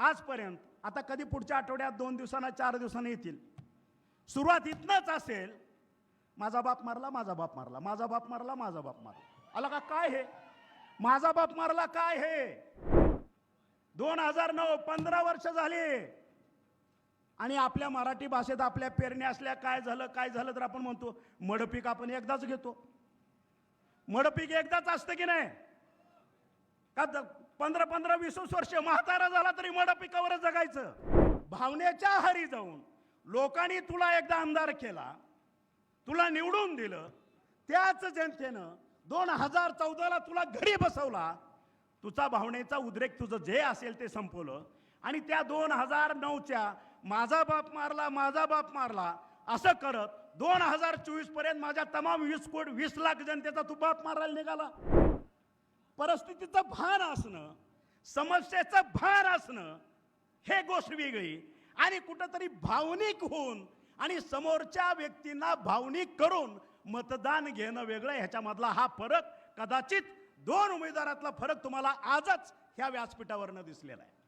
आजपर्यंत आता कधी पुढच्या आठवड्यात दोन दिवसांना चार दिवसांनी येतील. सुरुवात इथनंच असेल. माझा बाप मारला माझा बाप मारला माझा बाप मारला माझा बाप मारला. आला का काय हे? माझा बाप मारला काय हे? दोन हजार नऊ पंधरा वर्ष झाली. आणि आपल्या मराठी भाषेत आपल्या पेरण्या असल्या काय झालं काय झालं तर आपण म्हणतो मडपीक आपण एकदाच घेतो. मडपीक एकदाच असतं की नाही? का पंधरा पंधरा वीस वीस वर्ष म्हातारा झाला तरी मडपिकावर जगायचं. भावनेच्या हारी जाऊन लोकांनी तुला एकदा आमदार केला तुला निवडून दिलं त्याच जनतेनं दोन हजार चौदाला तुला घरी बसवला. तुझा भावनेचा उद्रेक तुझं जे असेल ते संपवलं. आणि त्या दोन हजार नऊच्या माझा बाप मारला माझा बाप मारला असं करत दोन हजार चोवीसपर्यंत माझ्या तमाम वीस कोट वीस लाख जनतेचा तू बाप मारायला निघाला. परिस्थितीचं भान असणं समस्येचं भान असणं हे गोष्ट वेगळी. आणि कुठंतरी भावनिक होऊन आणि समोरच्या व्यक्तींना भावनिक करून मतदान घेणं वेगळं ह्याच्यामधला हा फरक कदाचित दोन उमेदवारातला फरक तुम्हाला आजच ह्या व्यासपीठावरनं दिसलेला आहे.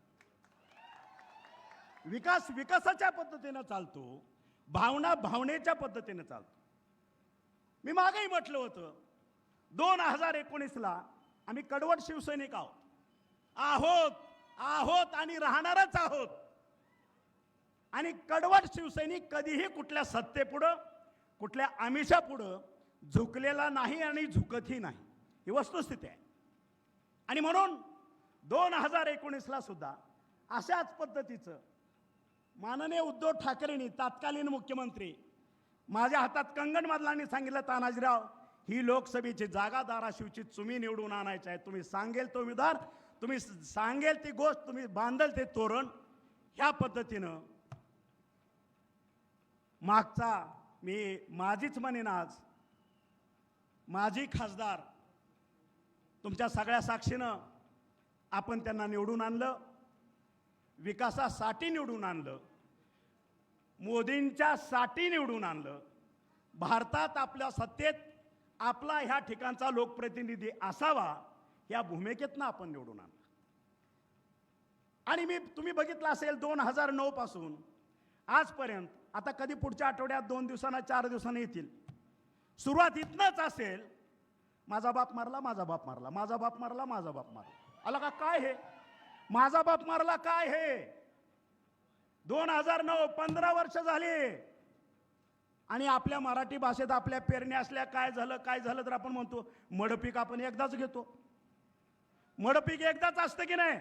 विकास विकासाच्या पद्धतीनं चालतो भावना भावनेच्या पद्धतीनं चालतो. मी मागेही म्हटलं होतं दोन हजार एकोणीसला आम्ही कडवट शिवसैनिक आहोत. आहोत आहोत आणि राहणारच आहोत. आणि कडवट शिवसैनिक कधीही कुठल्या सत्तेपुढं कुठल्या आमिषापुढं झुकलेला नाही आणि झुकतही नाही. ही वस्तुस्थिती आहे. आणि म्हणून दोन हजार एकोणीसला सुद्धा अशाच पद्धतीचं माननीय उद्धव ठाकरेंनी तत्कालीन मुख्यमंत्री माझ्या हातात कंगण मधलांनी सांगितलं तानाजीराव ही लोकसभेची जागा धाराशिवची तुम्ही निवडून आणायची आहे. तुम्ही सांगेल तो विधान तुम्ही सांगेल ती गोष्ट तुम्ही बांधल ते तोरण ह्या पद्धतीनं मागचा मी माझीच म्हणेन आज माझी खासदार तुमच्या सगळ्या साक्षीनं आपण त्यांना निवडून आणलं विकासासाठी निवडून आणलं मोदींच्या साठी निवडून आणलं भारतात आपल्या सत्तेत आपला ह्या ठिकाणचा लोकप्रतिनिधी असावा या भूमिकेतनं आपण निवडून आणलं आणि मी तुम्ही बघितलं असेल दोन हजार नऊ पासून आजपर्यंत आता कधी पुढच्या आठवड्यात दोन दिवसांना चार दिवसांनी येतील. सुरुवात इथनंच असेल माझा बाप मारला माझा बाप मारला माझा बाप मारला माझा बाप मारला. आला का काय हे? माझा बाप मारला काय हे? दोन हजार नऊ पंधरा वर्ष झाली. आणि आपल्या मराठी भाषेत आपल्या पेरण्या असल्या काय झालं काय झालं तर आपण म्हणतो मडपीक आपण एकदाच घेतो. मडपीक एकदाच असतं की नाही?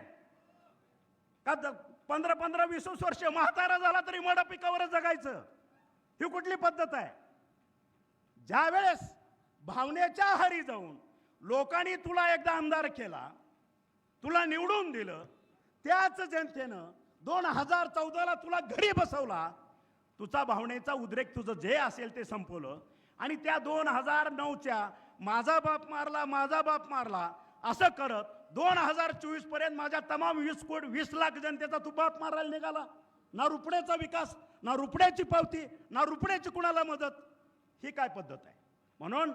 का द- पंधरा पंधरा वीस वीस वर्ष म्हातारा झाला तरी मडपिकावरच जगायचं. ही कुठली पद्धत आहे? ज्या वेळेस भावनेच्या हारी जाऊन लोकांनी तुला एकदा आमदार केला तुला निवडून दिलं त्याच जनतेनं दोन हजार चौदाला तुला घरी बसवला तुझा भावनेचा उद्रेक तुझं जे असेल ते संपवलं. आणि त्या दोन हजार नऊच्या माझा बाप मारला माझा बाप मारला असं करत दोन हजार चोवीसपर्यंत माझ्या तमाम वीस कोट वीस लाख जनतेचा तू बाप मारायला निघाला. ना रुपड्याचा विकास ना रुपड्याची पावती ना रुपड्याची कुणाला मदत? ही काय पद्धत आहे? म्हणून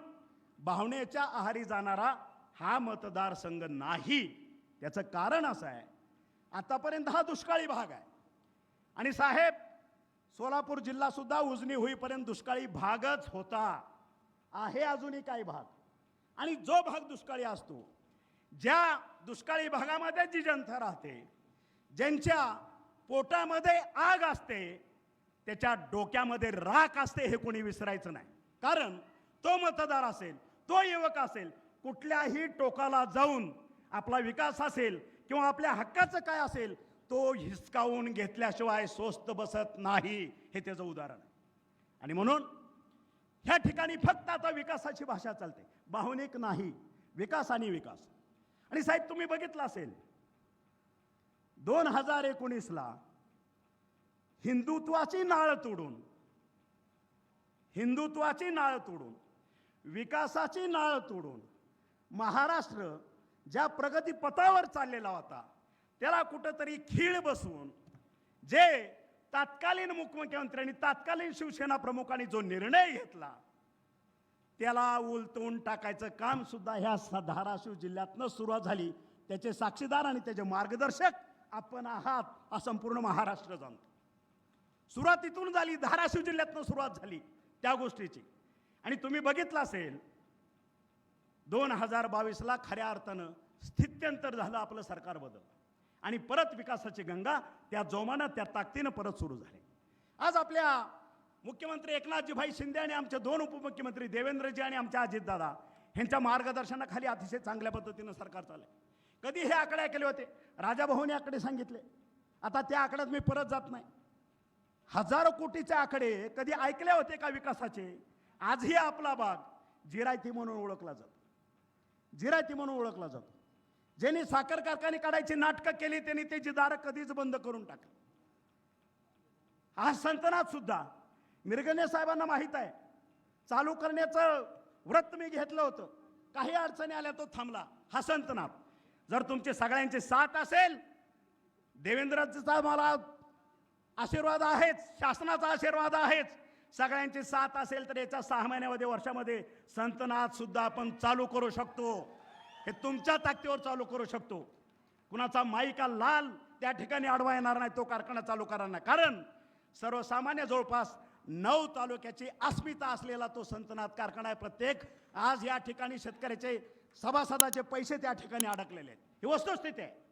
भावनेच्या आहारी जाणारा हा मतदारसंघ नाही. त्याचं कारण असं आहे. आतापर्यंत हा दुष्काळी भाग आहे. आणि साहेब सोलापूर जिल्हा सुद्धा उजनी होईपर्यंत दुष्काळी भागच होता. आहे अजूनही काही भाग. आणि जो भाग दुष्काळी असतो ज्या दुष्काळी भागामध्ये जी जनता राहते ज्यांच्या पोटामध्ये आग असते त्याच्या डोक्यामध्ये राख असते हे कोणी विसरायचं नाही. कारण तो मतदार असेल तो युवक असेल कुठल्याही टोकाला जाऊन आपला विकास असेल किंवा आपल्या हक्काचं काय असेल तो हिसकावून घेतल्याशिवाय स्वस्त बसत नाही हे त्याचं उदाहरण आहे. आणि म्हणून ह्या ठिकाणी फक्त आता विकासाची भाषा चालते. भावनिक नाही विकास आणि विकास. आणि साहेब तुम्ही बघितलं असेल दोन हजार एकोणीसला हिंदुत्वाची नाळ तोडून हिंदुत्वाची नाळ तोडून विकासाची नाळ तोडून महाराष्ट्र ज्या प्रगती पथावर चाललेला होता त्याला कुठंतरी खीळ बसवून जे तत्कालीन मुख्यमंत्र्यांनी तत्कालीन शिवसेना प्रमुखांनी जो निर्णय घेतला त्याला उलटवून टाकायचं काम सुद्धा ह्या धाराशिव जिल्ह्यातनं सुरुवात झाली. त्याचे साक्षीदार आणि त्याचे मार्गदर्शक आपण आहात हा संपूर्ण महाराष्ट्र जाणतो. सुरुवात इथून झाली धाराशिव जिल्ह्यातनं सुरुवात झाली त्या गोष्टीची. आणि तुम्ही बघितलं असेल दोन हजार बावीसला खऱ्या अर्थानं स्थित्यंतर झालं आपलं सरकार बदल आणि परत विकासाची गंगा त्या जोमानं त्या ताकदीनं परत सुरू झाली. आज आपल्या मुख्यमंत्री एकनाथजीभाई शिंदे आणि आमचे दोन उपमुख्यमंत्री देवेंद्रजी आणि आमच्या अजितदादा ह्यांच्या मार्गदर्शनाखाली अतिशय चांगल्या पद्धतीनं सरकार चाललं कधी हे आकडे ऐकले होते? राजाभाऊने आकडे सांगितले. आता त्या आकड्यात मी परत जात नाही. हजारो कोटीचे आकडे कधी ऐकले होते का विकासाचे? आजही आपला भाग जिरायती म्हणून ओळखला जातो. जिरायती म्हणून ओळखला जातो. ज्यांनी साखर कारखाने काढायची नाटकं केली त्यांनी त्याची दारं कधीच बंद करून टाकली. हा संतनाथ सुद्धा मिरगणे साहेबांना माहीत आहे चालू करण्याचं व्रत मी घेतलं होतं. काही अडचणी आल्या तो थांबला. हा संतनाथ. जर तुमचे सगळ्यांचे साथ असेल देवेंद्रचा मला आशीर्वाद आहेच शासनाचा आशीर्वाद आहेच. सगळ्यांची साथ असेल तर याच्या सहा महिन्यामध्ये वर्षामध्ये संतनाथ सुद्धा आपण चालू करू शकतो. हे तुमच्या ताकदीवर चालू करू शकतो. कुणाचा माईका लाल त्या ठिकाणी अडवा येणार नाही तो कारखाना चालू करणार नाही. कारण सर्वसामान्य जवळपास नऊ तालुक्याची अस्मिता असलेला तो संतनाथ कारखाना आहे. प्रत्येक आज या ठिकाणी शेतकऱ्याचे सभासदाचे पैसे त्या ठिकाणी अडकलेले आहेत. ही वस्तुस्थिती आहे.